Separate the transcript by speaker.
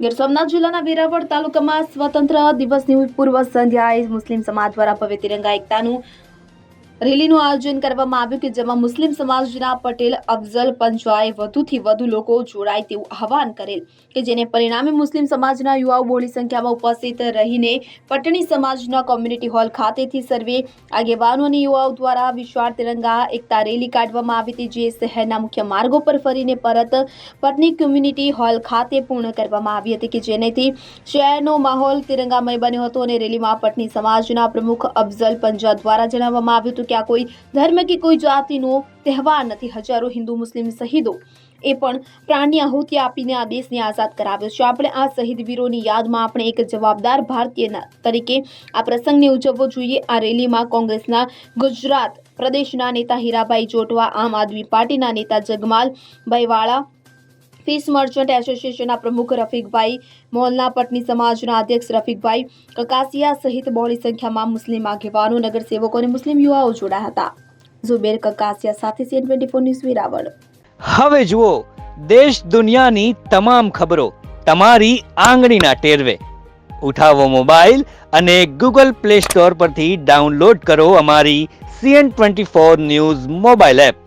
Speaker 1: ગીર સોમનાથ જિલ્લાના વેરાવળ તાલુકામાં સ્વતંત્ર દિવસની પૂર્વ સંધ્યાએ મુસ્લિમ સમાજ દ્વારા ભવ્ય તિરંગા એકતાનું રેલીનું આયોજન કરવામાં આવ્યું કે જેમાં મુસ્લિમ સમાજના પટેલ, અફઝલ પંચવાએ વધુથી વધુ લોકો જોડાય તેવું આહવાન કરેલ કે જેને પરિણામે મુસ્લિમ સમાજના યુવાઓ બહોળી સંખ્યામાં ઉપસ્થિત રહીને પટણી સમાજના કોમ્યુનિટી હોલ ખાતેથી સર્વે આગેવાનો અને યુવાઓ દ્વારા વિશાળ તિરંગા, એકતા રેલી કાઢવામાં આવી હતી, જે શહેરના મુખ્ય માર્ગો પર ફરીને પરત પટની કોમ્યુનિટી હોલ ખાતે પૂર્ણ કરવામાં આવી હતી કે જેનેથી શહેરનો માહોલ તિરંગામય બન્યો હતો અને રેલીમાં પટની સમાજના પ્રમુખ, અફઝલ પંજા દ્વારા જણાવવામાં આવ્યું હતું કે આ કોઈ ધર્મ કે કોઈ જાતિનો તહેવાર નથી. હજારો હિન્દુ, મુસ્લિમ શહીદો એ પણ પ્રાણની આહુતિ આપીને આ દેશને આઝાદ કરાવ્યો છે. આપણે આ શહીદ વીરોની યાદમાં આપણે એક જવાબદાર ભારતીય તરીકે આ પ્રસંગને ઉજવવો જોઈએ. આ રેલીમાં કોંગ્રેસના ગુજરાત પ્રદેશના નેતા હીરાભાઈ જોટવા, આમ આદમી પાર્ટીના નેતા જગમાલ વાળા ફીસ મર્ચન્ટ એસોસિએશનના પ્રમુખ રફીકભાઈ મોલના પટની સમાજના અધ્યક્ષ રફીકભાઈ કકાસિયા સહિત બહોળી સંખ્યામાં મુસ્લિમ આગેવાનો, નગરસેવકો અને મુસ્લિમ યુવાઓ જોડાયા હતા. ઝુબેર કકાસિયા સાથે CN twenty four news Veraval.
Speaker 2: હવે જુઓ, દેશ દુનિયાની તમામ ખબરો તમારી આંગળીના ટેરવે. ઉઠાવો મોબાઈલ અને ગૂગલ પ્લે સ્ટોર પરથી ડાઉનલોડ કરો અમારી CN twenty four news mobile app.